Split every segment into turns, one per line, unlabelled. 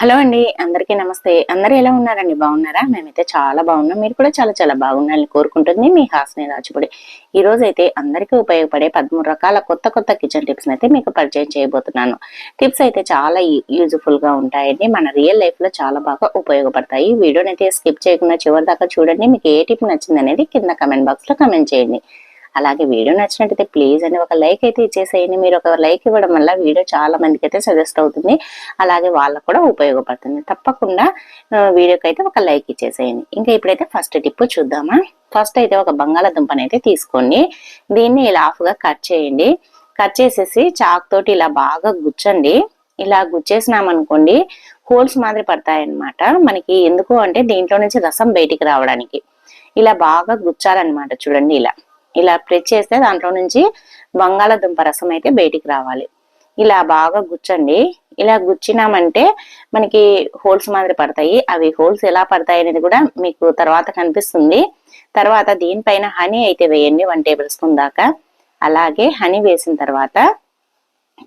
Hello అండి అందరికీ నమస్తే. అందరూ ఎలా ఉన్నారండి? బాగున్నారా? మేమైతే చాలా బాగున్నాం. మీరు కూడా చాలా చాలా బాగున్నారని కోరుకుంటుంది మీ హాస్ని రాజుపడి. ఈ రోజు అయితే అందరికీ ఉపయోగపడే పదమూడు రకాల కొత్త కొత్త కిచెన్ టిప్స్ అయితే మీకు పరిచయం చేయబోతున్నాను. టిప్స్ అయితే చాలా యూజ్ఫుల్గా ఉంటాయండి. మన రియల్ లైఫ్లో చాలా బాగా ఉపయోగపడతాయి. వీడియోని అయితే స్కిప్ చేయకుండా చివరి దాకా చూడండి. మీకు ఏ టిప్ నచ్చింది అనేది కింద కమెంట్ బాక్స్లో కమెంట్ చేయండి. అలాగే వీడియో నచ్చినట్టయితే ప్లీజ్ అని ఒక లైక్ అయితే ఇచ్చేసేయండి. మీరు ఒక లైక్ ఇవ్వడం వల్ల వీడియో చాలా మందికి అయితే సజెస్ట్ అవుతుంది. అలాగే వాళ్ళకు కూడా ఉపయోగపడుతుంది. తప్పకుండా వీడియోకి అయితే ఒక లైక్ ఇచ్చేసేయండి. ఇంకా ఇప్పుడైతే ఫస్ట్ టిప్ చూద్దామా? ఫస్ట్ అయితే ఒక బంగాళాదుంపని అయితే తీసుకోండి. దీన్ని ఇలా హాఫ్గా కట్ చేయండి. కట్ చేసేసి చాక్ తోటి ఇలా బాగా గుచ్చండి. ఇలా గుచ్చేసినామనుకోండి హోల్స్ మాదిరి పడతాయన్నమాట. మనకి ఎందుకు అంటే దీంట్లో నుంచి రసం బయటికి రావడానికి. ఇలా బాగా గుచ్చాలన్నమాట చూడండి ఇలా. ఇలా ప్రెస్ చేస్తే దాంట్లో నుంచి బంగాళాదుంప రసం అయితే బయటికి రావాలి. ఇలా బాగా గుచ్చండి. ఇలా గుచ్చినామంటే మనకి హోల్స్ మాదిరి పడతాయి. అవి హోల్స్ ఎలా పడతాయి అనేది కూడా మీకు తర్వాత కనిపిస్తుంది. తర్వాత దీనిపైన హనీ అయితే వేయండి వన్ టేబుల్ స్పూన్ దాకా. అలాగే హనీ వేసిన తర్వాత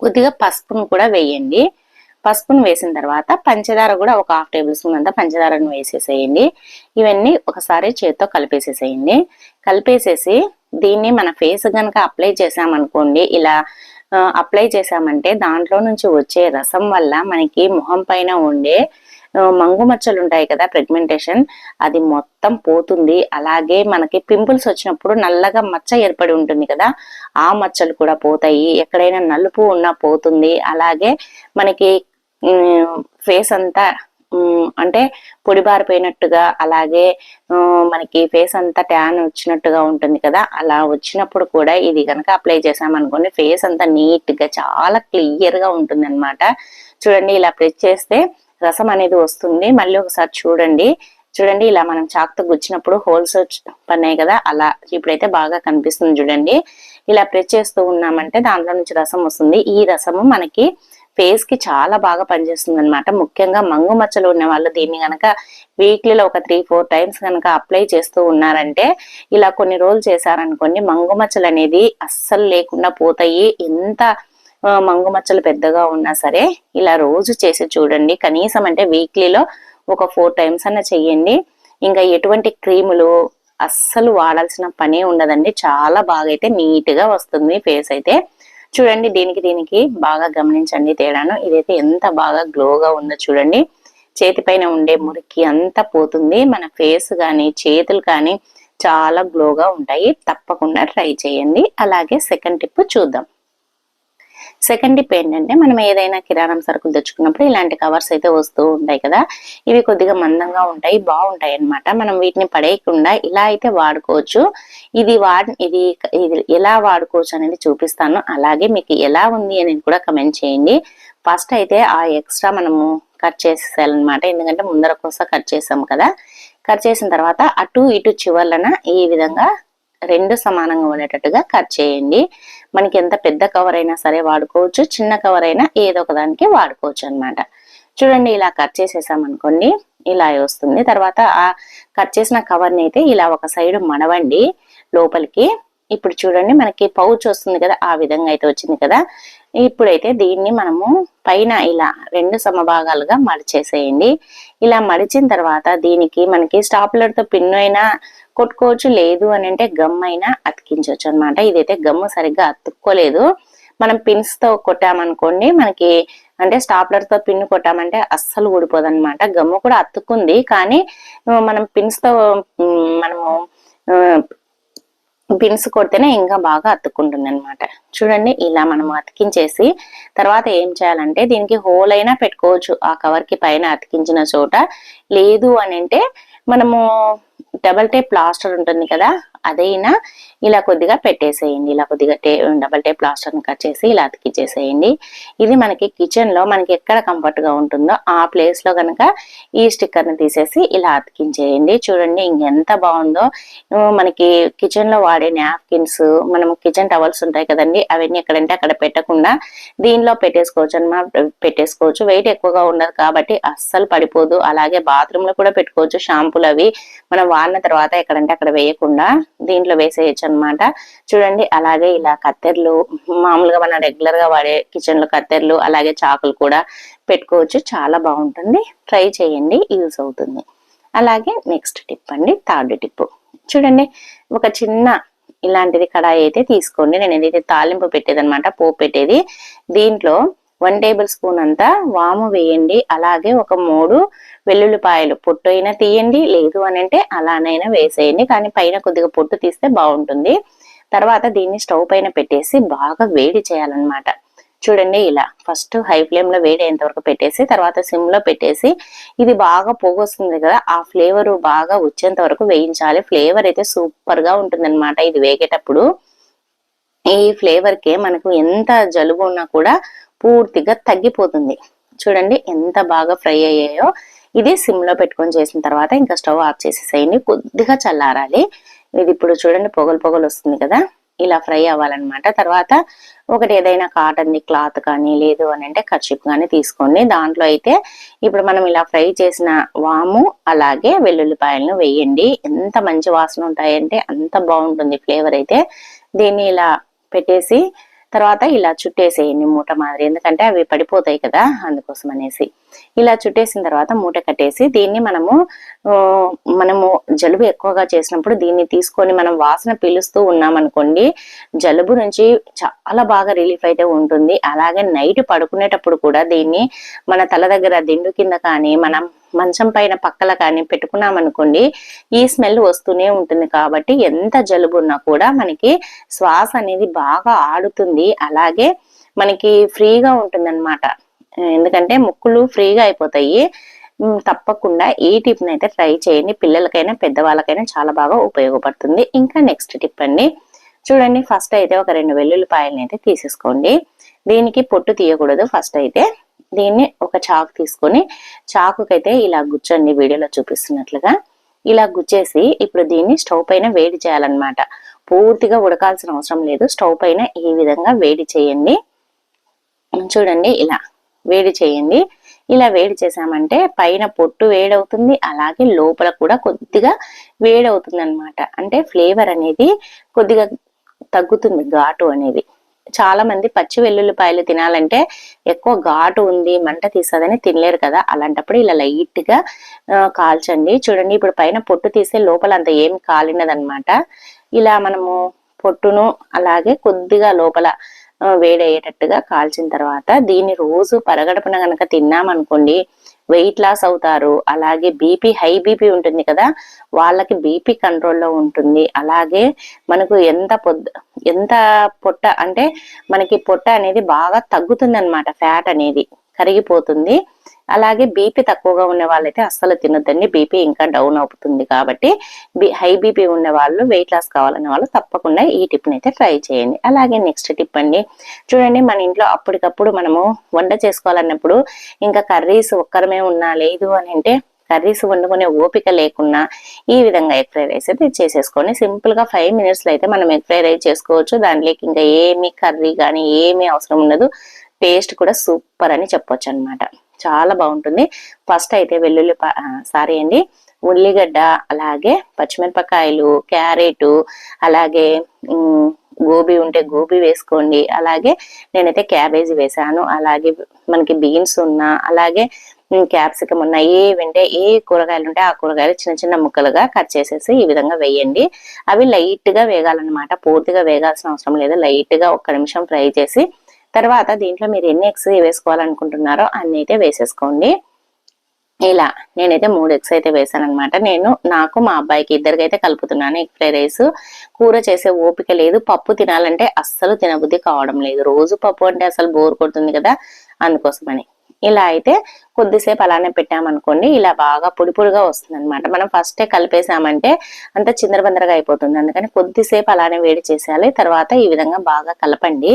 కొద్దిగా పసుపును కూడా వేయండి. పసుపును వేసిన తర్వాత పంచదార కూడా ఒక హాఫ్ టేబుల్ స్పూన్ అంతా పంచదారను వేసేసేయండి. ఇవన్నీ ఒకసారి చేత్తో కలిపేసేసేయండి. కలిపేసేసి దీన్ని మన ఫేస్ కనుక అప్లై చేసామనుకోండి ఇలా అప్లై చేసామంటే దాంట్లో నుంచి వచ్చే రసం వల్ల మనకి మొహం పైన ఉండే మంగు మచ్చలు ఉంటాయి కదా ప్రెగ్మెంటేషన్ అది మొత్తం పోతుంది. అలాగే మనకి పింపుల్స్ వచ్చినప్పుడు నల్లగా మచ్చ ఏర్పడి ఉంటుంది కదా ఆ మచ్చలు కూడా పోతాయి. ఎక్కడైనా నలుపు ఉన్నా పోతుంది. అలాగే మనకి ఫేస్ అంతా అంటే పొడిబారిపోయినట్టుగా అలాగే మనకి ఫేస్ అంతా ట్యాన్ వచ్చినట్టుగా ఉంటుంది కదా అలా వచ్చినప్పుడు కూడా ఇది కనుక అప్లై చేసామనుకోండి ఫేస్ అంతా నీట్గా చాలా క్లియర్గా ఉంటుంది చూడండి ఇలా ప్రెస్ చేస్తే రసం అనేది వస్తుంది. మళ్ళీ ఒకసారి చూడండి. చూడండి ఇలా మనం చాక్తో గుచ్చినప్పుడు హోల్స్ పన్నాయి కదా అలా ఇప్పుడైతే బాగా కనిపిస్తుంది చూడండి. ఇలా ప్రెస్ చేస్తూ ఉన్నామంటే దాంట్లో నుంచి రసం వస్తుంది. ఈ రసము మనకి ఫేస్కి చాలా బాగా పనిచేస్తుంది అనమాట ముఖ్యంగా మంగు మచ్చలు ఉన్న వాళ్ళు దీన్ని కనుక వీక్లీలో ఒక త్రీ ఫోర్ టైమ్స్ కనుక అప్లై చేస్తూ ఉన్నారంటే ఇలా కొన్ని రోజులు చేశారనుకోండి మంగు మచ్చలు అనేది అస్సలు లేకుండా పోతాయి. ఎంత మంగు మచ్చలు పెద్దగా ఉన్నా సరే ఇలా రోజు చేసి చూడండి. కనీసం అంటే వీక్లీలో ఒక ఫోర్ టైమ్స్ అన్న చెయ్యండి. ఇంకా ఎటువంటి క్రీములు అస్సలు వాడాల్సిన పనే ఉండదండి. చాలా బాగా అయితే నీట్గా వస్తుంది ఫేస్ అయితే. చూడండి దీనికి దీనికి బాగా గమనించండి తేడాను. ఇదైతే ఎంత బాగా గ్లోగా ఉందో చూడండి. చేతిపైన ఉండే మురికి అంతా పోతుంది. మన ఫేస్ కానీ చేతులు కానీ చాలా గ్లోగా ఉంటాయి. తప్పకుండా ట్రై చేయండి. అలాగే సెకండ్ టిప్ చూద్దాం. సెకండ్ టిప్ ఏంటంటే మనం ఏదైనా కిరాణం సరుకులు తెచ్చుకున్నప్పుడు ఇలాంటి కవర్స్ అయితే వస్తూ ఉంటాయి కదా. ఇవి కొద్దిగా మందంగా ఉంటాయి బాగుంటాయి అన్నమాట. మనం వీటిని పడేయకుండా ఇలా అయితే వాడుకోవచ్చు. ఇది వాడి ఇది ఇది ఎలా వాడుకోవచ్చు అనేది చూపిస్తాను. అలాగే మీకు ఎలా ఉంది అనేది కూడా కమెంట్ చేయండి. ఫస్ట్ అయితే ఆ ఎక్స్ట్రా మనము కట్ చేసేయాలన్నమాట. ఎందుకంటే ముందర కోసం కట్ చేసాం కదా. కట్ చేసిన తర్వాత అటు ఇటు చివర్లన ఈ విధంగా రెండు సమానంగా ఉండేటట్టుగా కట్ చేయండి. మనకి ఎంత పెద్ద కవర్ అయినా సరే వాడుకోవచ్చు చిన్న కవర్ అయినా ఏదో ఒక దానికి వాడుకోవచ్చు అన్నమాట. చూడండి ఇలా కట్ చేసేసాం అనుకోండి ఇలా వస్తుంది. తర్వాత ఆ కట్ చేసిన కవర్ని అయితే ఇలా ఒక సైడ్ మడవండి లోపలికి ఇప్పుడు చూడండి మనకి పౌచ్ వస్తుంది కదా ఆ విధంగా అయితే వచ్చింది కదా. ఇప్పుడైతే దీన్ని మనము పైన ఇలా రెండు సమభాగాలుగా మడిచేసేయండి. ఇలా మడిచిన తర్వాత దీనికి మనకి స్టాప్లర్తో పిన్ను అయినా కొట్టుకోవచ్చు లేదు అని అంటే గమ్ అయినా అతికించవచ్చు అనమాట ఇదైతే గమ్ సరిగ్గా అతుక్కోలేదు. మనం పిన్స్తో కొట్టామనుకోండి మనకి అంటే స్టాప్లర్తో పిన్ కొట్టామంటే అస్సలు ఊడిపోదు అనమాట గమ్ము కూడా అతుక్కుంది కానీ మనం పిన్స్తో మనము పిన్స్ కొడితేనే ఇంకా బాగా అతుక్కుంటుంది అనమాట చూడండి ఇలా మనం అతికించేసి తర్వాత ఏం చేయాలంటే దీనికి హోల్ అయినా పెట్టుకోవచ్చు. ఆ కవర్కి పైన అతికించిన చోట లేదు అని అంటే మనము డబల్ టేప్ ప్లాస్టర్ ఉంటుంది కదా అదైనా ఇలా కొద్దిగా పెట్టేసేయండి. ఇలా కొద్దిగా టే డబల్ టేప్ ప్లాస్టర్ని కట్ చేసి ఇలా అతికిచ్చేసేయండి. ఇది మనకి కిచెన్లో మనకి ఎక్కడ కంఫర్ట్గా ఉంటుందో ఆ ప్లేస్లో కనుక ఈ స్టిక్కర్ని తీసేసి ఇలా అతికించేయండి. చూడండి ఇంకెంత బాగుందో. మనకి కిచెన్లో వాడే నాప్కిన్స్ మనం కిచెన్ టవల్స్ ఉంటాయి కదండి అవన్నీ ఎక్కడంటే అక్కడ పెట్టకుండా దీనిలో పెట్టేసుకోవచ్చు అనమాట పెట్టేసుకోవచ్చు. వెయిట్ ఎక్కువగా ఉండదు కాబట్టి అస్సలు పడిపోదు. అలాగే బాత్రూమ్లో కూడా పెట్టుకోవచ్చు. షాంపూలు అవి. మనం వాడిన చల్లారిన తర్వాత ఎక్కడంటే అక్కడ వేయకుండా దీంట్లో వేసేయచ్చు అన్నమాట. చూడండి అలాగే ఇలా కత్తెరలు మామూలుగా మనం రెగ్యులర్గా వాడే కిచెన్లో కత్తెరలు అలాగే చాకులు కూడా పెట్టుకోవచ్చు. చాలా బాగుంటుంది. ట్రై చేయండి యూజ్ అవుతుంది. అలాగే నెక్స్ట్ టిప్ అండి థర్డ్ టిప్ చూడండి ఒక చిన్న ఇలాంటిది కడాయి అయితే తీసుకోండి. నేను ఏదైతే తాలింపు పెట్టేది అనమాట పోపు పెట్టేది దీంట్లో వన్ టేబుల్ స్పూన్ అంతా వాము వేయండి. అలాగే ఒక మూడు వెల్లుల్లిపాయలు పొట్టు అయినా తీయండి లేదు అని అంటే అలానైనా వేసేయండి. కానీ పైన కొద్దిగా పొట్టు తీస్తే బాగుంటుంది. తర్వాత దీన్ని స్టవ్ పైన పెట్టేసి బాగా వేడి చేయాలన్నమాట. చూడండి ఇలా ఫస్ట్ హై ఫ్లేమ్లో వేడి అయ్యేంత వరకు పెట్టేసి తర్వాత సిమ్లో పెట్టేసి ఇది బాగా పోగొస్తుంది కదా ఆ ఫ్లేవర్ బాగా వచ్చేంత వరకు వేయించాలి. ఫ్లేవర్ అయితే సూపర్గా ఉంటుంది ఇది వేగేటప్పుడు. ఈ ఫ్లేవర్ కే మనకు ఎంత జలుబు ఉన్నా కూడా పూర్తిగా తగ్గిపోతుంది. చూడండి ఎంత బాగా ఫ్రై అయ్యాయో. ఇది సిమ్లో పెట్టుకొని చేసిన తర్వాత ఇంకా స్టవ్ ఆఫ్ చేసేసేయండి. కొద్దిగా చల్లారాలి. ఇది ఇప్పుడు చూడండి పొగలు పొగలు వస్తుంది కదా. ఇలా ఫ్రై అవ్వాలన్నమాట. తర్వాత ఒకటి ఏదైనా కాటన్ది క్లాత్ కానీ లేదు అని అంటే కర్చిప్ కానీ తీసుకోండి. దాంట్లో అయితే ఇప్పుడు మనం ఇలా ఫ్రై చేసిన వాము అలాగే వెల్లుల్లిపాయలను వేయండి. ఎంత మంచి వాసన ఉంటాయంటే అంత బాగుంటుంది ఫ్లేవర్ అయితే. దీన్ని ఇలా పెట్టేసి తర్వాత ఇలా చుట్టేసేయండి మూట మాదిరి. ఎందుకంటే అవి పడిపోతాయి కదా అందుకోసం అనేసి. ఇలా చుట్టేసిన తర్వాత మూట కట్టేసి దీన్ని మనము మనము జలుబు ఎక్కువగా చేసినప్పుడు దీన్ని తీసుకొని మనం వాసన పీలుస్తూ ఉన్నామనుకోండి జలుబు నుంచి చాలా బాగా రిలీఫ్ అయితే ఉంటుంది. అలాగే నైట్ పడుకునేటప్పుడు కూడా దీన్ని మన తల దగ్గర దిండు కింద కానీ మనం మంచం పైన పక్కల కానీ పెట్టుకున్నాం అనుకోండి ఈ స్మెల్ వస్తూనే ఉంటుంది. కాబట్టి ఎంత జలుబు ఉన్నా కూడా మనకి శ్వాస అనేది బాగా ఆడుతుంది. అలాగే మనకి ఫ్రీగా ఉంటుంది అనమాట ఎందుకంటే ముక్కులు ఫ్రీగా అయిపోతాయి. తప్పకుండా ఈ టిప్ని అయితే ట్రై చేయండి. పిల్లలకైనా పెద్దవాళ్ళకైనా చాలా బాగా ఉపయోగపడుతుంది. ఇంకా నెక్స్ట్ టిప్ అండి. చూడండి ఫస్ట్ అయితే ఒక రెండు వెల్లుల్లిపాయలని అయితే తీసేసుకోండి. దీనికి పొట్టు తీయకూడదు. ఫస్ట్ అయితే దీన్ని ఒక చాకు తీసుకొని చాకుకైతే ఇలా గుచ్చండి వీడియోలో చూపిస్తున్నట్లుగా. ఇలా గుచ్చేసి ఇప్పుడు దీన్ని స్టవ్ పైన వేడి చేయాలన్నమాట. పూర్తిగా ఉడకాల్సిన అవసరం లేదు. స్టవ్ పైన ఈ విధంగా వేడి చేయండి. చూడండి ఇలా వేడి చేయండి. ఇలా వేడి చేసామంటే పైన పొట్టు వేడవుతుంది అలాగే లోపల కూడా కొద్దిగా వేడవుతుంది అనమాట అంటే ఫ్లేవర్ అనేది కొద్దిగా తగ్గుతుంది ఘాటు అనేది. చాలా మంది పచ్చి వెల్లుల్లిపాయలు తినాలంటే ఎక్కువ ఘాటు ఉంది మంట తీసేదని తినలేరు కదా. అలాంటప్పుడు ఇలా లైట్గా కాల్చండి. చూడండి ఇప్పుడు పైన పొట్టు తీసే లోపల అంత ఏమి కాలినదనమాట. ఇలా మనము పొట్టును అలాగే కొద్దిగా లోపల వేడయ్యేటట్టుగా కాల్చిన తర్వాత దీన్ని రోజు పరగడపున గనక తిన్నామనుకోండి వెయిట్ లాస్ అవుతారు. అలాగే బీపీ హై బీపీ ఉంటుంది కదా వాళ్ళకి బీపీ కంట్రోల్లో ఉంటుంది. అలాగే మనకు ఎంత పొద్దు ఎంత పొట్ట అంటే మనకి పొట్ట అనేది బాగా తగ్గుతుంది అనమాట ఫ్యాట్ అనేది. కరిగిపోతుంది. అలాగే బీపీ తక్కువగా ఉన్న వాళ్ళైతే అస్సలు తినొద్దండి. బీపీ ఇంకా డౌన్ అవుతుంది కాబట్టి హై బీపీ ఉన్న వాళ్ళు వెయిట్ లాస్ కావాలనే వాళ్ళు తప్పకుండా ఈ టిప్ని అయితే ట్రై చేయండి. అలాగే నెక్స్ట్ టిప్ అండి చూడండి మన ఇంట్లో అప్పటికప్పుడు మనము వంట చేసుకోవాలన్నప్పుడు ఇంకా కర్రీస్ ఒక్కరమే ఉన్నా లేదు అని అంటే కర్రీస్ వండుకునే ఓపిక లేకున్నా ఈ విధంగా ఎగ్ ఫ్రై రైస్ అయితే చేసేసుకొని సింపుల్గా ఫైవ్ మినిట్స్లో అయితే మనం ఎగ్ ఫ్రై రైస్ చేసుకోవచ్చు. దాంట్లోకి ఇంకా ఏమి కర్రీ కానీ ఏమీ అవసరం ఉండదు. టేస్ట్ కూడా సూపర్ అని చెప్పొచ్చు అనమాట చాలా బాగుంటుంది. ఫస్ట్ అయితే వెల్లుల్లి సారీ అండి. ఉల్లిగడ్డ అలాగే పచ్చిమిరపకాయలు క్యారెట్ అలాగే గోబీ ఉంటే గోబీ వేసుకోండి. అలాగే నేనైతే క్యాబేజీ వేసాను అలాగే మనకి బీన్స్ ఉన్నా అలాగే క్యాప్సికమ్ ఉన్న ఏ ఏ కూరగాయలు ఉంటే ఆ కూరగాయలు చిన్న చిన్న ముక్కలుగా కట్ చేసేసి ఈ విధంగా వేయండి. అవి లైట్గా వేగాలన్నమాట. పూర్తిగా వేగాల్సిన అవసరం లేదు. లైట్గా ఒక్క నిమిషం ఫ్రై చేసి తర్వాత దీంట్లో మీరు ఎన్ని ఎగ్స్ వేసుకోవాలనుకుంటున్నారో అన్ని అయితే వేసేసుకోండి. ఇలా నేనైతే మూడు ఎగ్స్ అయితే వేసాను అనమాట నేను నాకు మా అబ్బాయికి ఇద్దరికైతే కలుపుతున్నాను ఎగ్ ఫ్రై రైస్. కూర చేసే ఓపిక లేదు. పప్పు తినాలంటే అస్సలు తినబుద్ధి కావడం లేదు. రోజు పప్పు అంటే అసలు బోర్ కొడుతుంది కదా అందుకోసమని. ఇలా అయితే కొద్దిసేపు అలానే పెట్టామనుకోండి ఇలా బాగా పొడి పొడిగా వస్తుంది అనమాట మనం ఫస్టే కలిపేసామంటే అంత చిందరబందరగా అయిపోతుంది. అందుకని కొద్దిసేపు అలానే వేడి చేసేయాలి. తర్వాత ఈ విధంగా బాగా కలపండి.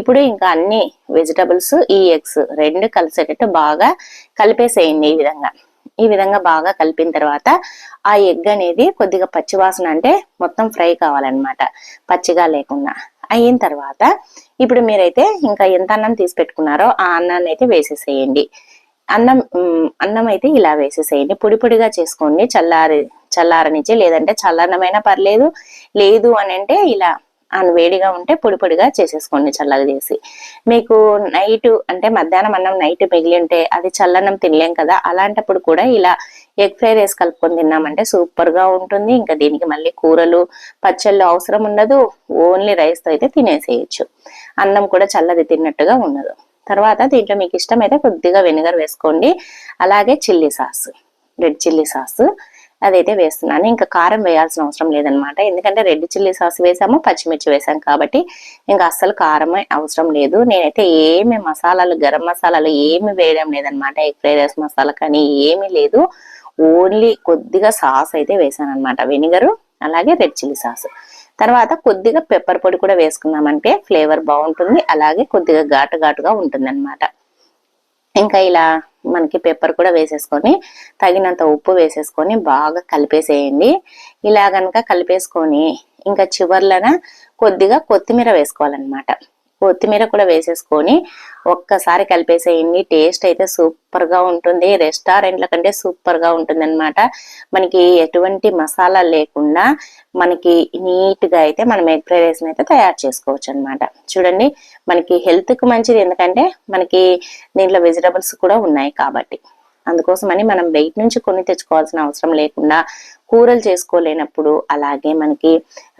ఇప్పుడు ఇంకా అన్ని వెజిటబుల్స్ ఈ ఎగ్స్ రెండు కలిసేటట్టు బాగా కలిపేసేయండి ఈ విధంగా. ఈ విధంగా బాగా కలిపిన తర్వాత ఆ ఎగ్ అనేది కొద్దిగా పచ్చివాసన అంటే మొత్తం ఫ్రై కావాలన్నమాట. పచ్చిగా లేకుండా. అయిన తర్వాత ఇప్పుడు మీరైతే ఇంకా ఎంత అన్నం తీసి పెట్టుకున్నారో ఆ అన్నాన్ని అయితే వేసేసేయండి. అన్నం అన్నం అయితే ఇలా వేసేసేయండి. పొడి పొడిగా చేసుకోండి. చల్లారి చల్లారనిచ్చి లేదంటే చల్లనమైనా పర్లేదు. లేదు అని అంటే ఇలా అన్ వేడిగా ఉంటే పొడి పొడిగా చేసేసుకోండి చల్లగా చేసి. మీకు నైట్ అంటే మధ్యాహ్నం అన్నం నైట్ మిగిలి ఉంటే అది చల్లన్నం తినలేం కదా అలాంటప్పుడు కూడా ఇలా ఎగ్ ఫ్రై రైస్ కలుపుకొని తిన్నామంటే సూపర్గా ఉంటుంది. ఇంకా దీనికి మళ్ళీ కూరలు పచ్చళ్ళు అవసరం ఉండదు. ఓన్లీ రైస్తో అయితే తినేసేయచ్చు. అన్నం కూడా చల్లది తిన్నట్టుగా ఉండదు తర్వాత దీంట్లో మీకు ఇష్టమైతే కొద్దిగా వెనిగర్ వేసుకోండి. అలాగే chilli sauce red chilli sauce. అదైతే వేస్తున్నాను. ఇంకా కారం వేయాల్సిన అవసరం లేదనమాట ఎందుకంటే రెడ్ చిల్లీ సాస్ వేసాము పచ్చిమిర్చి వేసాం కాబట్టి ఇంకా అస్సలు కారమే అవసరం లేదు. నేనైతే ఏమి మసాలాలు గరం మసాలాలు ఏమి వేయడం లేదనమాట ఎగ్ ఫ్రైడ్ రైస్ మసాలా కానీ ఏమీ లేదు. ఓన్లీ కొద్దిగా సాస్ అయితే వేసాను అనమాట వెనిగరు అలాగే రెడ్ చిల్లీ సాస్. తర్వాత కొద్దిగా పెప్పర్ పొడి కూడా వేసుకున్నామంటే ఫ్లేవర్ బాగుంటుంది. అలాగే కొద్దిగా ఘాటు ఘాటుగా ఉంటుంది అనమాట ఇంకా ఇలా మనకి పెప్పర్ కూడా వేసేసుకొని తగినంత ఉప్పు వేసేసుకొని బాగా కలిపేసేయండి. ఇలా కనుక కలిపేసుకొని ఇంకా చివర్లన కొద్దిగా కొత్తిమీర వేసుకోవాలన్నమాట. కొత్తిమీర కూడా వేసేసుకొని ఒక్కసారి కలిపేసేయండి టేస్ట్ అయితే సూపర్గా ఉంటుంది. రెస్టారెంట్ల కంటే సూపర్గా ఉంటుందన్నమాట. ఉంటుంది అనమాట మనకి ఎటువంటి మసాలా లేకుండా మనకి నీట్గా అయితే మనం ఎగ్ ఫ్రైడ్ రైస్ని అయితే తయారు చేసుకోవచ్చు అనమాట చూడండి మనకి హెల్త్కి మంచిది ఎందుకంటే మనకి దీంట్లో వెజిటబుల్స్ కూడా ఉన్నాయి కాబట్టి. అందుకోసమని మనం బయట నుంచి కొన్ని తెచ్చుకోవాల్సిన అవసరం లేకుండా కూరలు చేసుకోలేనప్పుడు అలాగే మనకి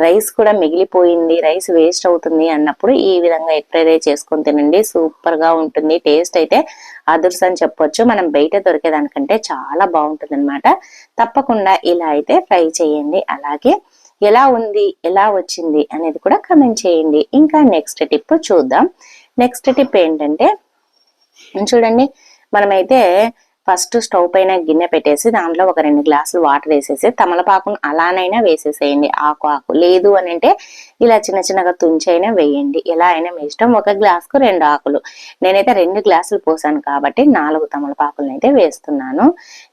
రైస్ కూడా మిగిలిపోయింది రైస్ వేస్ట్ అవుతుంది అన్నప్పుడు ఈ విధంగా ఎగ్ ఫ్రైడ్ రైస్ చేసుకొని తినండి. సూపర్గా ఉంటుంది. టేస్ట్ అయితే అదుర్స్ అని చెప్పొచ్చు. మనం బయట దొరికేదానికంటే చాలా బాగుంటుంది అనమాట తప్పకుండా ఇలా అయితే ఫ్రై చేయండి. అలాగే ఎలా ఉంది ఎలా వచ్చింది అనేది కూడా కమెంట్ చేయండి. ఇంకా నెక్స్ట్ టిప్ చూద్దాం. నెక్స్ట్ టిప్ ఏంటంటే చూడండి మనమైతే ఫస్ట్ స్టవ్ పైన గిన్నె పెట్టేసి దాంట్లో ఒక రెండు గ్లాసులు వాటర్ వేసేసి తమలపాకును అలానైనా వేసేసేయండి. ఆకు ఆకు లేదు అని అంటే ఇలా చిన్న చిన్నగా తుంచైనా వేయండి. ఎలా అయినా మీ ఇష్టం. ఒక గ్లాస్కు రెండు ఆకులు. నేనైతే రెండు గ్లాసులు పోసాను కాబట్టి నాలుగు తమలపాకులను అయితే వేస్తున్నాను.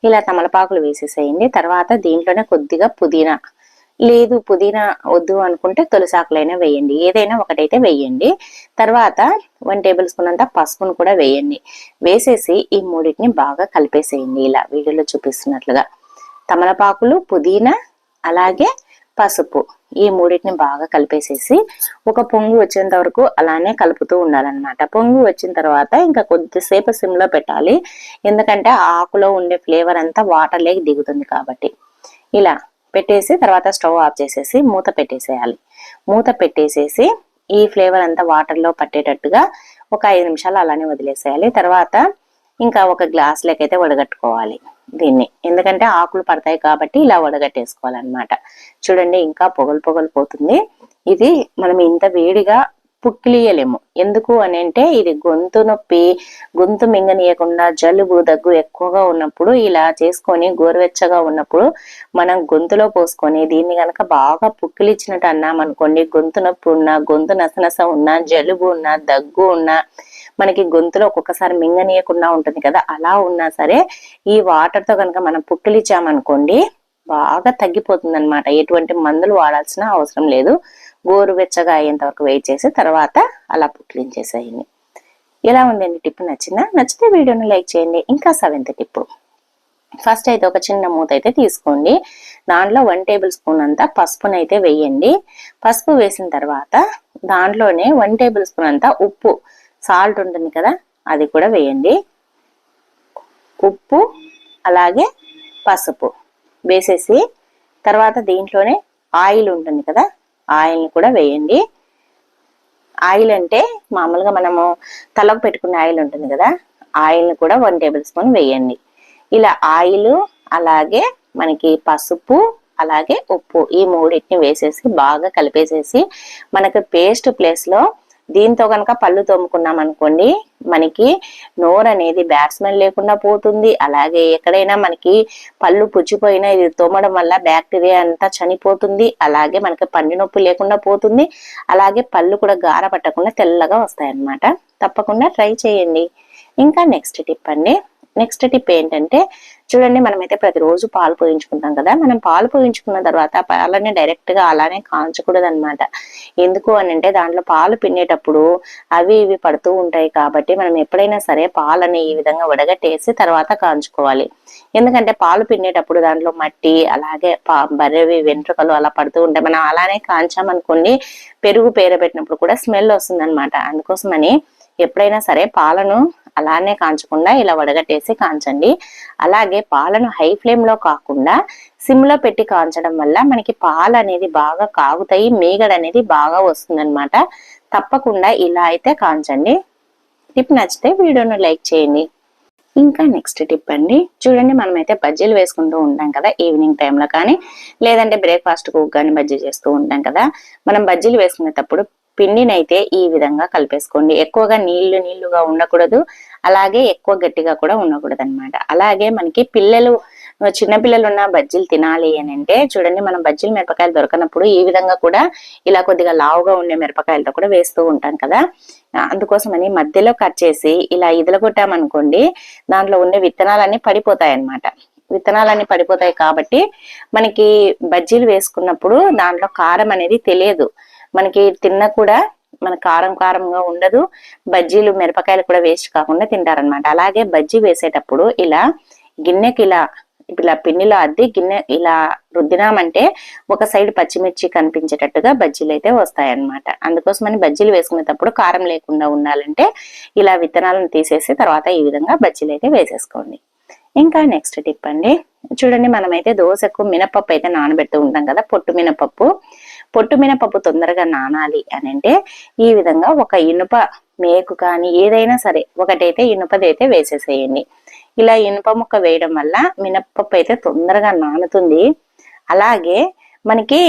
ఇలా తమలపాకులు వేసేసేయండి. తర్వాత దీంట్లోనే కొద్దిగా పుదీనా లేదు పుదీనా వద్దు అనుకుంటే తొలిసాకులైనా వేయండి. ఏదైనా ఒకటైతే వేయండి. తర్వాత వన్ టేబుల్ స్పూన్ అంతా పసుపును కూడా వేయండి. వేసేసి ఈ మూడింటిని బాగా కలిపేసేయండి ఇలా వీడియోలో చూపిస్తున్నట్లుగా. తమలపాకులు పుదీనా అలాగే పసుపు ఈ మూడింటిని బాగా కలిపేసేసి ఒక పొంగు వచ్చేంత వరకు అలానే కలుపుతూ ఉండాలన్నమాట. పొంగు వచ్చిన తర్వాత ఇంకా కొద్దిసేపు సిమ్లో పెట్టాలి. ఎందుకంటే ఆకులో ఉండే ఫ్లేవర్ అంతా వాటర్ లేకి దిగుతుంది కాబట్టి. ఇలా పెట్టేసి తర్వాత స్టవ్ ఆఫ్ చేసేసి మూత పెట్టేసేయాలి. మూత పెట్టేసేసి ఈ ఫ్లేవర్ అంతా వాటర్లో పట్టేటట్టుగా ఒక ఐదు నిమిషాలు అలానే వదిలేసేయాలి. తర్వాత ఇంకా ఒక గ్లాస్ లెక్కైతే వడగట్టుకోవాలి దీన్ని. ఎందుకంటే ఆకులు పడతాయి కాబట్టి ఇలా వడగట్టేసుకోవాలన్నమాట. చూడండి ఇంకా పొగలు పొగలు పోతుంది. ఇది మనం ఇంత వేడిగా పుక్కిలియలేము ఎందుకు అని అంటే ఇది గొంతు నొప్పి గొంతు మింగనీయకుండా జలుబు దగ్గు ఎక్కువగా ఉన్నప్పుడు ఇలా చేసుకొని గోరువెచ్చగా ఉన్నప్పుడు మనం గొంతులో పోసుకొని దీన్ని కనుక బాగా పుక్కిలిచ్చినట్టు అన్నామనుకోండి గొంతు నొప్పి ఉన్నా గొంతు నసనస ఉన్నా జలుబు ఉన్నా దగ్గు ఉన్నా మనకి గొంతులో ఒక్కొక్కసారి మింగనీయకుండా ఉంటుంది కదా అలా ఉన్నా సరే ఈ వాటర్తో కనుక మనం పుక్కిలిచ్చామనుకోండి బాగా తగ్గిపోతుంది అనమాట ఎటువంటి మందులు వాడాల్సిన అవసరం లేదు. గోరువెచ్చగా అయ్యేంత వరకు వెయిట్ చేసి తర్వాత అలా పుట్లించేసేయండి ఎలా ఉందండి టిప్ నచ్చిందా? నచ్చితే వీడియోని లైక్ చేయండి. ఇంకా సెవెంత్ టిప్. ఫస్ట్ అయితే ఒక చిన్న మూత అయితే తీసుకోండి. దాంట్లో వన్ టేబుల్ స్పూన్ అంతా పసుపునైతే అయితే వేయండి. పసుపు వేసిన తర్వాత దాంట్లోనే వన్ టేబుల్ స్పూన్ అంతా ఉప్పు సాల్ట్ ఉంటుంది కదా అది కూడా వేయండి. ఉప్పు అలాగే పసుపు వేసేసి తర్వాత దీంట్లోనే ఆయిల్ ఉంటుంది కదా ఆయిల్ని కూడా వేయండి. ఆయిల్ అంటే మామూలుగా మనము తలకు పెట్టుకునే ఆయిల్ ఉంటుంది కదా ఆయిల్ని కూడా వన్ టేబుల్ స్పూన్ వేయండి. ఇలా ఆయిల్ అలాగే మనకి పసుపు అలాగే ఉప్పు ఈ మూడింటిని వేసేసి బాగా కలిపేసేసి మనకి పేస్ట్ ప్లేస్లో దీంతో కనుక పళ్ళు తోముకున్నాం అనుకోండి మనకి నోరు అనేది బ్యాట్స్మెన్ లేకుండా పోతుంది. అలాగే ఎక్కడైనా మనకి పళ్ళు పుచ్చిపోయినా ఇది తోమడం వల్ల బ్యాక్టీరియా అంతా చనిపోతుంది. అలాగే మనకి పండి నొప్పి లేకుండా పోతుంది. అలాగే పళ్ళు కూడా గార పట్టకుండా తెల్లగా వస్తాయి అన్నమాట తప్పకుండా ట్రై చేయండి. ఇంకా నెక్స్ట్ టిప్ అండి. నెక్స్ట్ టిప్ ఏంటంటే చూడండి మనమైతే ప్రతిరోజు పాలు పోయించుకుంటాం కదా మనం పాలు పోయించుకున్న తర్వాత పాలని డైరెక్ట్గా అలానే కాల్చకూడదు అనమాట ఎందుకు అని అంటే దాంట్లో పాలు పిండేటప్పుడు అవి ఇవి పడుతూ ఉంటాయి కాబట్టి మనం ఎప్పుడైనా సరే పాలని ఈ విధంగా వడగట్టేసి తర్వాత కాంచుకోవాలి ఎందుకంటే పాలు పిండేటప్పుడు దాంట్లో మట్టి అలాగే పా బర్రెవి వెంట్రుకలు అలా పడుతూ ఉంటాయి మనం అలానే కాంచామనుకోండి పెరుగు పేరబెట్టినప్పుడు కూడా స్మెల్ వస్తుంది అనమాట అందుకోసమని ఎప్పుడైనా సరే పాలను అలానే కాంచకుండా ఇలా వడగట్టేసి కాంచండి. అలాగే పాలను హై ఫ్లేమ్లో కాకుండా సిమ్లో పెట్టి కాంచడం వల్ల మనకి పాలు అనేది బాగా కాగుతాయి మీగడ అనేది బాగా వస్తుందన్నమాట. తప్పకుండా ఇలా అయితే కాంచండి. టిప్ నచ్చితే వీడియోను లైక్ చేయండి. ఇంకా నెక్స్ట్ టిప్ అండి. చూడండి మనమైతే బజ్జీలు వేసుకుంటూ ఉంటాం కదా ఈవినింగ్ టైంలో కానీ లేదంటే బ్రేక్ఫాస్ట్కు కానీ బజ్జీ చేస్తూ ఉంటాం కదా. మనం బజ్జీలు వేసుకునేటప్పుడు పిండినైతే ఈ విధంగా కలిపేసుకోండి. ఎక్కువగా నీళ్ళు నీళ్ళుగా ఉండకూడదు. అలాగే ఎక్కువ గట్టిగా కూడా ఉండకూడదు అనమాట అలాగే మనకి పిల్లలు చిన్న పిల్లలు ఉన్న బజ్జీలు తినాలి అని అంటే చూడండి మనం బజ్జీలు మిరపకాయలు దొరకనప్పుడు ఈ విధంగా కూడా ఇలా కొద్దిగా లావుగా ఉండే మిరపకాయలతో కూడా వేస్తూ ఉంటాం కదా. అందుకోసమని మధ్యలో కట్ చేసి ఇలా ఇదలగొట్టామనుకోండి దాంట్లో ఉండే విత్తనాలన్నీ పడిపోతాయి అన్నమాట విత్తనాలన్నీ పడిపోతాయి కాబట్టి మనకి బజ్జీలు వేసుకున్నప్పుడు దాంట్లో కారం అనేది తెలియదు. మనకి తిన్న కూడా మన కారం కారంగా ఉండదు. బజ్జీలు మిరపకాయలు కూడా వేస్ట్ కాకుండా తింటారనమాట అలాగే బజ్జీ వేసేటప్పుడు ఇలా గిన్నెకి ఇలా ఇలా పిన్నిలో అద్ది గిన్నె ఇలా రుద్దినామంటే ఒక సైడ్ పచ్చిమిర్చి కనిపించేటట్టుగా బజ్జీలు అయితే వస్తాయన్నమాట. అందుకోసమని బజ్జీలు వేసుకునేటప్పుడు కారం లేకుండా ఉండాలంటే ఇలా విత్తనాలను తీసేసి తర్వాత ఈ విధంగా బజ్జీలు అయితే వేసేసుకోండి. ఇంకా నెక్స్ట్ టిప్ అండి. చూడండి మనమైతే దోశకు మినపప్పు అయితే నానబెడుతూ ఉంటాం కదా పొట్టు మినపప్పు. పొట్టు మినపప్పు తొందరగా నానాలి అని అంటే ఈ విధంగా ఒక ఇనుప మేకు కానీ ఏదైనా సరే ఒకటైతే ఇనుపది అయితే వేసేసేయండి. ఇలా ఇనుప ముక్క వేయడం వల్ల మినపప్పు అయితే తొందరగా నానుతుంది. అలాగే మనకి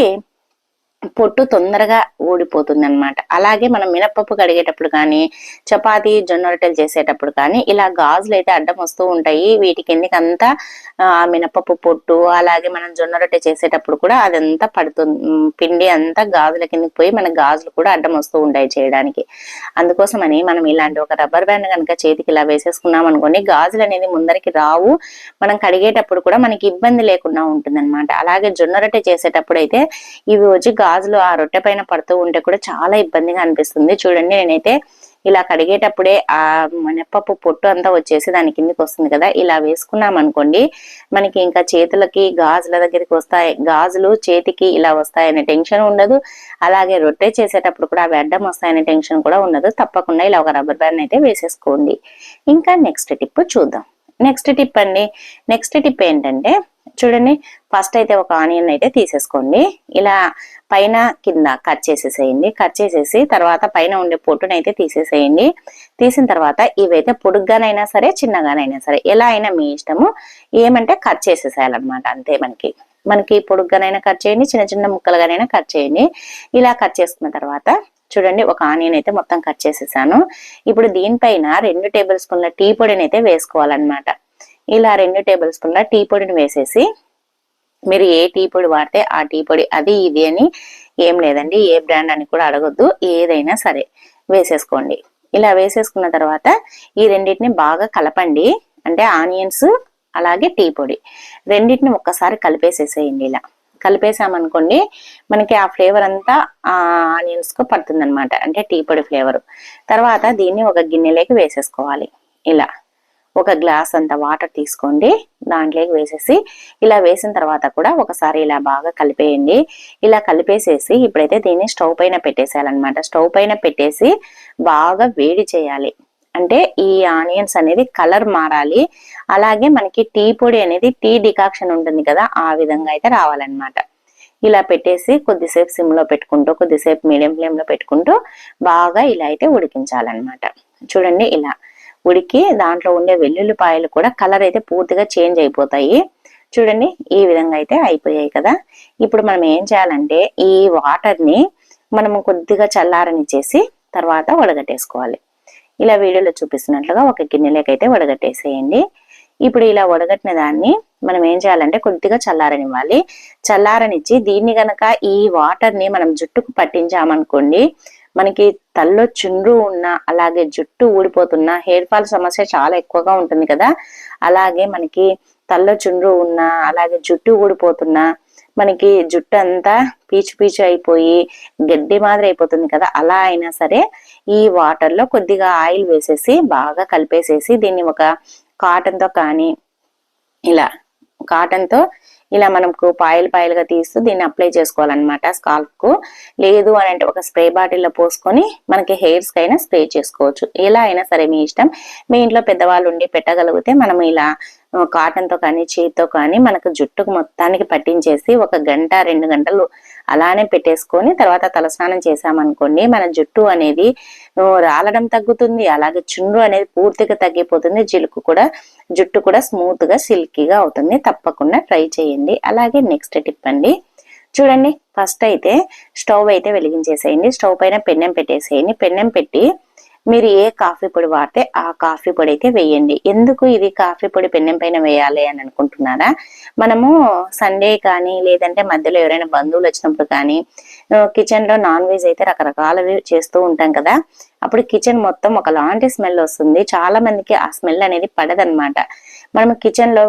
పొట్టు తొందరగా ఊడిపోతుంది అనమాట అలాగే మనం మినపప్పు కడిగేటప్పుడు కానీ చపాతి జొన్న రొట్టెలు చేసేటప్పుడు కానీ ఇలా గాజులు అయితే అడ్డం వస్తూ ఉంటాయి. వీటి కిందకి అంతా మినపప్పు పొట్టు అలాగే మనం జొన్న రొట్టె చేసేటప్పుడు కూడా అదంతా పడుతుంది. పిండి అంతా గాజుల కిందకి పోయి మన గాజులు కూడా అడ్డం వస్తూ ఉంటాయి చేయడానికి. అందుకోసమని మనం ఇలాంటి ఒక రబ్బర్ బ్యాండ్ కనుక చేతికి ఇలా వేసేసుకున్నాం అనుకోండి గాజులు అనేది ముందరికి రావు. మనం కడిగేటప్పుడు కూడా మనకి ఇబ్బంది లేకుండా ఉంటుంది అలాగే జొన్న రొట్టె చేసేటప్పుడు అయితే ఇవి వచ్చి గాజులు ఆ రొట్టె పైన పడుతూ ఉంటే కూడా చాలా ఇబ్బందిగా అనిపిస్తుంది. చూడండి నేనైతే ఇలా కడిగేటప్పుడే ఆ మినప్పప్పు పొట్టు అంతా వచ్చేసి దాని కిందకి వస్తుంది కదా ఇలా వేసుకున్నాం అనుకోండి మనకి ఇంకా చేతులకి గాజుల దగ్గరికి వస్తాయి గాజులు చేతికి ఇలా వస్తాయనే టెన్షన్ ఉండదు. అలాగే రొట్టె చేసేటప్పుడు కూడా అవి అడ్డం వస్తాయనే టెన్షన్ కూడా ఉండదు. తప్పకుండా ఇలా ఒక రబ్బర్ బ్యాండ్ అయితే వేసేసుకోండి. ఇంకా నెక్స్ట్ టిప్ చూద్దాం. నెక్స్ట్ టిప్ అండి నెక్స్ట్ టిప్ ఏంటంటే చూడండి. ఫస్ట్ అయితే ఒక ఆనియన్ అయితే తీసేసుకోండి. ఇలా పైన కింద కట్ చేసేసేయండి. కట్ చేసేసి తర్వాత పైన ఉండే పొట్టునైతే తీసేసేయండి. తీసిన తర్వాత ఇవైతే పొడుగ్గానైనా సరే చిన్నగానైనా సరే ఎలా అయినా మీ ఇష్టము. ఏమంటే కట్ చేసేసేయాలన్నమాట అంతే మనకి. మనకి పొడుగ్గానైనా కట్ చేయండి చిన్న చిన్న ముక్కలుగానైనా కట్ చేయండి. ఇలా కట్ చేసుకున్న తర్వాత చూడండి ఒక ఆనియన్ అయితే మొత్తం కట్ చేసేసాను. ఇప్పుడు దీనిపైన రెండు టేబుల్ స్పూన్ల టీ పొడిని అయితే వేసుకోవాలన్నమాట. ఇలా రెండు టేబుల్ స్పూన్ల టీ పొడిని వేసేసి మీరు ఏ టీ పొడి వాడితే ఆ టీ పొడి అది ఇది అని ఏం లేదండి ఏ బ్రాండ్ అని కూడా అడగొద్దు ఏదైనా సరే వేసేసుకోండి. ఇలా వేసేసుకున్న తర్వాత ఈ రెండింటిని బాగా కలపండి అంటే ఆనియన్స్ అలాగే టీ పొడి రెండింటిని ఒక్కసారి కలిపేసేసేయండి ఇలా. కలిపేసామనుకోండి మనకి ఆ ఫ్లేవర్ అంతా ఆ ఆనియన్స్కు పడుతుంది అనమాట అంటే టీ పొడి ఫ్లేవర్ తర్వాత దీన్ని ఒక గిన్నెలోకి వేసేసుకోవాలి ఇలా. ఒక గ్లాస్ అంత వాటర్ తీసుకోండి దాంట్లోకి వేసేసి ఇలా వేసిన తర్వాత కూడా ఒకసారి ఇలా బాగా కలిపేయండి. ఇలా కలిపేసేసి ఇప్పుడైతే దీన్ని స్టవ్ పైన పెట్టేసేయాలన్నమాట. స్టవ్ పైన పెట్టేసి బాగా వేడి చేయాలి. అంటే ఈ ఆనియన్స్ అనేది కలర్ మారాలి. అలాగే మనకి టీ పొడి అనేది టీ డికాక్షన్ ఉంటుంది కదా ఆ విధంగా అయితే రావాలన్నమాట. ఇలా పెట్టేసి కొద్దిసేపు సిమ్లో పెట్టుకుంటూ కొద్దిసేపు మీడియం ఫ్లేమ్లో పెట్టుకుంటూ బాగా ఇలా అయితే ఉడికించాలన్నమాట. చూడండి ఇలా. ఉడికి దాంట్లో ఉండే వెల్లుల్లిపాయలు కూడా కలర్ అయితే పూర్తిగా చేంజ్ అయిపోతాయి. చూడండి ఈ విధంగా అయితే అయిపోయాయి కదా. ఇప్పుడు మనం ఏం చేయాలంటే ఈ వాటర్ని మనం మనము కొద్దిగా చల్లారనిచ్చేసి తర్వాత వడగట్టేసుకోవాలి. ఇలా వీడియోలో చూపిస్తున్నట్లుగా ఒక గిన్నెలోకి అయితే వడగట్టేసేయండి. ఇప్పుడు ఇలా వడగట్టిన దాన్ని మనం ఏం చేయాలంటే కొద్దిగా చల్లారనివ్వాలి. చల్లారనిచ్చి దీన్ని గనక ఈ వాటర్ని మనం జుట్టుకు పట్టించామనుకోండి మనకి తల్లో చుండ్రు ఉన్న అలాగే జుట్టు ఊడిపోతున్న హెయిర్ ఫాల్ సమస్య చాలా ఎక్కువగా ఉంటుంది కదా. అలాగే మనకి తల్లో చుండ్రు ఉన్నా అలాగే జుట్టు ఊడిపోతున్నా మనకి జుట్టు అంతా పీచు పీచు అయిపోయి గడ్డి మాదిరి అయిపోతుంది కదా. అలా అయినా సరే ఈ వాటర్లో కొద్దిగా ఆయిల్ వేసేసి బాగా కలిపేసేసి దీన్ని ఒక కాటన్తో కానీ ఇలా కాటన్తో ఇలా మనకు పాయలు పాయలుగా తీస్తూ దీన్ని అప్లై చేసుకోవాలన్నమాట స్కాల్ప్కు. లేదు అని అంటే ఒక స్ప్రే బాటిల్లో పోసుకొని మనకి హెయిర్స్ కైనా స్ప్రే చేసుకోవచ్చు. ఎలా అయినా సరే మీ ఇష్టం. మీ ఇంట్లో పెద్దవాళ్ళు ఉండి పెట్టగలిగితే మనం ఇలా కాటన్తో కానీ చేతితో కానీ మనకు జుట్టుకు మొత్తానికి పట్టించేసి ఒక గంట రెండు గంటలు అలానే పెట్టేసుకొని తర్వాత తలస్నానం చేసామనుకోండి మన జుట్టు అనేది రాలడం తగ్గుతుంది. అలాగే చుండ్రు అనేది పూర్తిగా తగ్గిపోతుంది. జిలుకు కూడా జుట్టు కూడా స్మూత్గా సిల్కీగా అవుతుంది. తప్పకుండా ట్రై చేయండి. అలాగే నెక్స్ట్ టిప్ అండి. చూడండి ఫస్ట్ అయితే స్టవ్ అయితే వెలిగించేసేయండి. స్టవ్ పైన పెన్నెం పెట్టేసేయండి. పెన్నెం పెట్టి మీరు ఏ కాఫీ పొడి వాడితే ఆ కాఫీ పొడి అయితే వేయండి. ఎందుకు ఇది కాఫీ పొడి పెన్నెం పైన వేయాలి అని అనుకుంటున్నారా? మనము సండే కానీ లేదంటే మధ్యలో ఎవరైనా బంధువులు వచ్చినప్పుడు కానీ కిచెన్లో నాన్ వెజ్ అయితే రకరకాలవి చేస్తూ ఉంటాం కదా. అప్పుడు కిచెన్ మొత్తం ఒకలాంటి స్మెల్ వస్తుంది. చాలా మందికి ఆ స్మెల్ అనేది పడదన్నమాట. మనం కిచెన్లో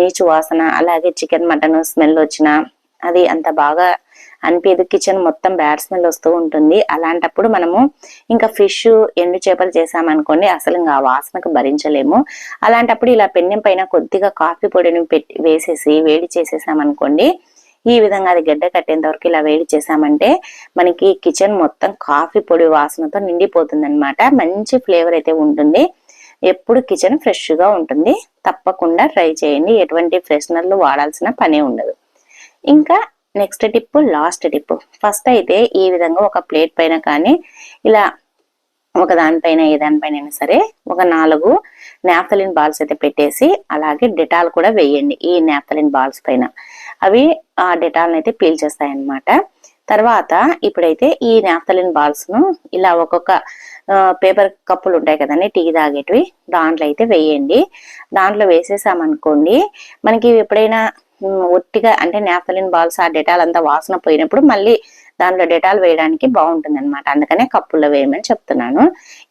నీచు వాసన అలాగే చికెన్ మటన్ స్మెల్ వచ్చిన అది అంత బాగా అనిపించదు కిచెన్ మొత్తం బ్యాడ్ స్మెల్ వస్తూ ఉంటుంది. అలాంటప్పుడు మనము ఇంకా ఫిష్ ఎండు చేపలు చేసామనుకోండి అసలు ఇంకా ఆ వాసనకు భరించలేము. అలాంటప్పుడు ఇలా పెన్నెం పైన కొద్దిగా కాఫీ పొడిని పెట్టి వేసేసి వేడి చేసేసామనుకోండి ఈ విధంగా అది గడ్డ కట్టేంత వరకు ఇలా వేడి చేసామంటే మనకి కిచెన్ మొత్తం కాఫీ పొడి వాసనతో నిండిపోతుంది అనమాట మంచి ఫ్లేవర్ అయితే ఉంటుంది. ఎప్పుడు కిచెన్ ఫ్రెష్గా ఉంటుంది. తప్పకుండా ట్రై చేయండి. ఎటువంటి ఫ్రెషనర్లు వాడాల్సిన పనే ఉండదు. ఇంకా next tip last tip first అయితే ఈ విధంగా ఒక ప్లేట్ పైన కానీ ఇలా ఒక దానిపైన ఏ దానిపైన అయినా సరే ఒక నాలుగు నాఫ్తలిన్ బాల్స్ అయితే పెట్టేసి అలాగే డెటాల్ కూడా వేయండి ఈ నాఫ్తలిన్ బాల్స్ పైన. అవి ఆ డెటాల్ అయితే పీల్చేస్తాయి అన్నమాట తర్వాత ఇప్పుడైతే ఈ నాఫ్తలిన్ బాల్స్ను ఇలా ఒక్కొక్క పేపర్ కప్పులు ఉంటాయి కదండి టీ తాగేటివి దాంట్లో అయితే వేయండి. దాంట్లో వేసేసామనుకోండి మనకి ఎప్పుడైనా ఒట్టిగా అంటే నేఫలిన్ బాల్స్ ఆ డెటాల్ అంతా వాసన పోయినప్పుడు మళ్ళీ దాంట్లో డెటాల్ వేయడానికి బాగుంటుంది అనమాట అందుకనే కప్పుల్లో వేయమని చెప్తున్నాను.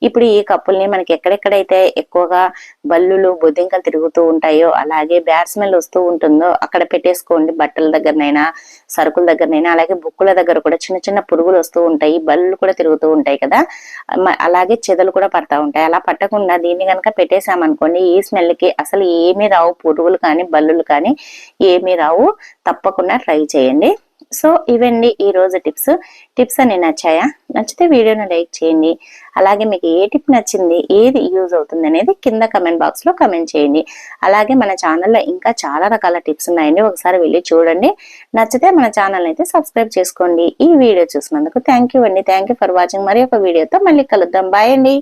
ఇప్పుడు ఈ కప్పుల్ని మనకి ఎక్కడెక్కడైతే ఎక్కువగా బల్లులు బొద్దింకలు తిరుగుతూ ఉంటాయో అలాగే బ్యాడ్ స్మెల్ వస్తూ ఉంటుందో అక్కడ పెట్టేసుకోండి. బట్టల దగ్గరనైనా సరుకుల దగ్గరనైనా అలాగే బుక్కుల దగ్గర కూడా చిన్న చిన్న పురుగులు వస్తూ ఉంటాయి. బల్లులు కూడా తిరుగుతూ ఉంటాయి కదా. అలాగే చెదలు కూడా పడతా ఉంటాయి. అలా పట్టకుండా దీన్ని కనుక పెట్టేసామనుకోండి ఈ స్మెల్కి అసలు ఏమీ రావు. పురుగులు కానీ బల్లులు కానీ ఏమీ రావు. తప్పకుండా ట్రై చేయండి. సో ఇవండి ఈ రోజు టిప్స్. టిప్స్ అన్ని నచ్చాయా? నచ్చితే వీడియోని లైక్ చేయండి. అలాగే మీకు ఏ టిప్ నచ్చింది ఏది యూజ్ అవుతుంది అనేది కింద కమెంట్ బాక్స్లో కమెంట్ చేయండి. అలాగే మన ఛానల్లో ఇంకా చాలా రకాల టిప్స్ ఉన్నాయండి. ఒకసారి వెళ్ళి చూడండి. నచ్చితే మన ఛానల్ అయితే సబ్స్క్రైబ్ చేసుకోండి. ఈ వీడియో చూసినందుకు థ్యాంక్ యూ అండి. Thank you for watching. మరి ఒక వీడియోతో మళ్ళీ కలుద్దాం. బాయ్ అండి.